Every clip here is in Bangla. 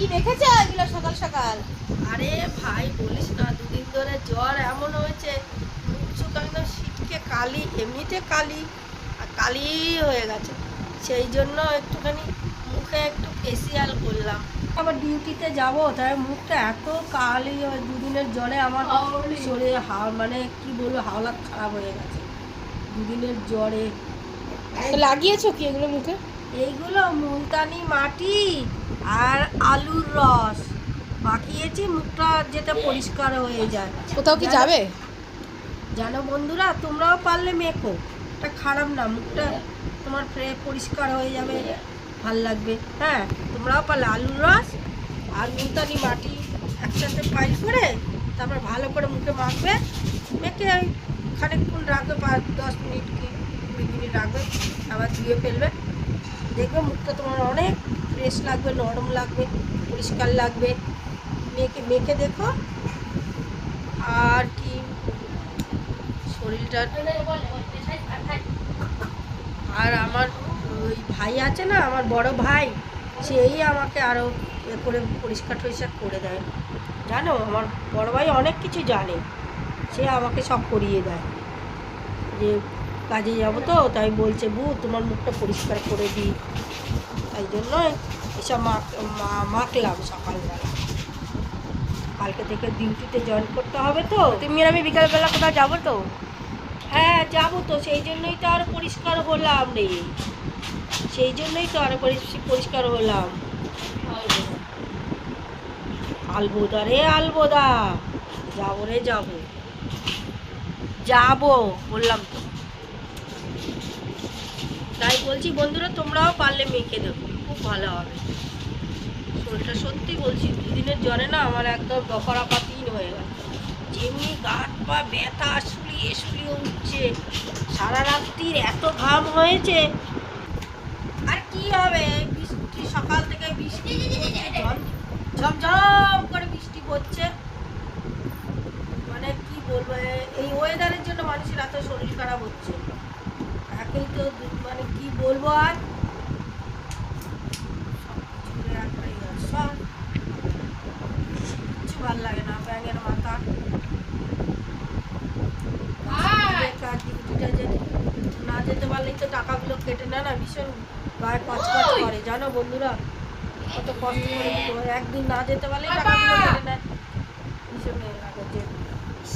কি মেখেছো এগুলো সকাল সকাল? আরে ভাই বলিস না দুদিন ধরে জ্বর এমন হয়েছে মুখ একদম শীতকে কালি এমনিতে কালি আর কালি হয়ে গেছে। সেই জন্য একটুখানি মুখে একটু ফেসিয়াল করলাম। আবার ডিউটিতে যাব তাই মুখটা এত কালি হয় দুদিনের জ্বরে আমার শরীরে হাওয়া মানে কি বলব হাওলাত খারাপ হয়ে গেছে। দুদিনের জ্বরে। লাগিয়েছো কি এগুলো মুখে? এইগুলো মুলতানি মাটি আর আলুর রস। মাখিয়েছি মুখটা যেটা পরিষ্কার হয়ে যায়। কোথাও কি যাবে? জানো বন্ধুরা তোমরাও পারলে মেখো। এটা খারাপ না মুখটা তোমার ফ্রে পরিষ্কার হয়ে যাবে ভালো লাগবে। হ্যাঁ তোমরাও পারলে আলুর রস আর মুলতানি মাটি একসাথে ফাইল করে তারপর ভালো করে মুখে মাখবে। মেখে খানিকক্ষণ রাখবে পাঁচ দশ মিনিট কি কুড়ি মিনিট রাখবে আবার ধুয়ে ফেলবে। দেখবে মুখটা তোমার অনেক ফ্রেশ লাগবে, নরম লাগবে, পরিষ্কার লাগবে। মেখে মেখে দেখো। আর কি? শরীরটা আর আমার ওই ভাই আছে না, আমার বড় ভাই, সেই আমাকে আরও এ করে পরিষ্কার টরিষ্কার করে দেয়। জানো, আমার বড় ভাই অনেক কিছু জানে। সে আমাকে সব করিয়ে দেয়। যে কাজে যাব তো তাই বলছে বু তোমার মুখটা পরিষ্কার করে দিই তাই জন্য এসব মাখ মাখলাম সকালবেলা। কালকে থেকে ডিউটিতে জয়েন করতে হবে তো। তুমি আর আমি বিকালবেলা কোথাও যাব তো? হ্যাঁ যাব তো সেই জন্যই তো আরও পরিষ্কার হলাম রে। সেই জন্যই তো আরও পরিষ্কার হলাম। আলবোদা রে আলবোদা। যাব রে যাব। যাব বললাম তো। তাই বলছি, বন্ধুরা, তোমরাও পারলে মেখে দেবো। খুব ভালো হবে। শরীরটা সত্যি বলছি, দুদিনের জ্বরে না আমার একদম দফারা পাতিন হয়ে গেল যেমনি গাট পা ব্যথা শুলিয়ে শুলিয়ে উঠছে সারা রাত্রির এত ঘাম হয়েছে। আর কি হবে? বৃষ্টি, সকাল থেকে বৃষ্টি, ঝম- ঝমঝম করে বৃষ্টি পড়ছে মানে কি বলব এই ওয়েদারের জন্য মানুষের এত শরীর খারাপ হচ্ছে। একেই তো মানে কি বলব আর? সব কিছু ভালো লাগে না ব্যাঙের মাথা। না যেতে পারলেই তো টাকাগুলো কেটে নেয় না ভীষণ গায়ে পাঁচ পাঁচ করে। জানো বন্ধুরা কত কষ্ট করে একদিন না যেতে টাকাগুলো কেটে নেয়। ভীষণ লাগে যে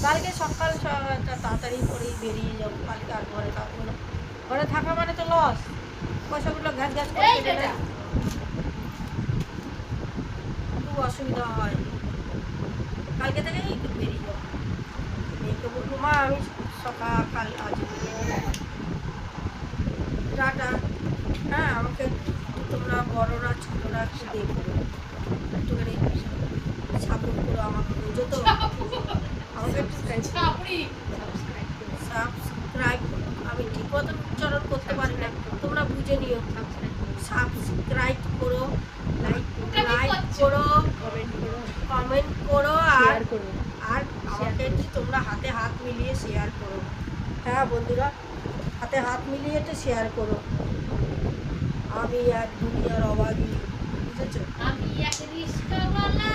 কালকে সকাল তাড়াতাড়ি করেই বেরিয়ে যাব। কালকে আর ঘরে থাকব না। ঘরে থাকা মানে তো লস পয়সাগুলো গ্যাস গ্যাস করে খুব অসুবিধা হয়। কালকে থেকেই একটু বেরিয়ে যাব মেয়েকে বলব মা আমি সকাল কাল আজ টাটা। হ্যাঁ আমাকে তোমরা বড়রা ছোটরা একটু দেখো। একটুখানি সাপোর্ট করো আমাকে বুঝো তো আমাকে একটু সাবস্ক্রাইব আমি ঠিক মতন উচ্চারণ করতে পারি না বুঝে নিও সাবস্ক্রাইব করো লাইক লাইক করো কমেন্ট করো। আর আর আমাকে একটু তোমরা হাতে হাত মিলিয়ে শেয়ার করো। হ্যাঁ বন্ধুরা হাতে হাত মিলিয়ে একটু শেয়ার করো। আমি এক দুনিয়ার অবাগী বুঝেছ? আমি এক রিস্কাওয়ালা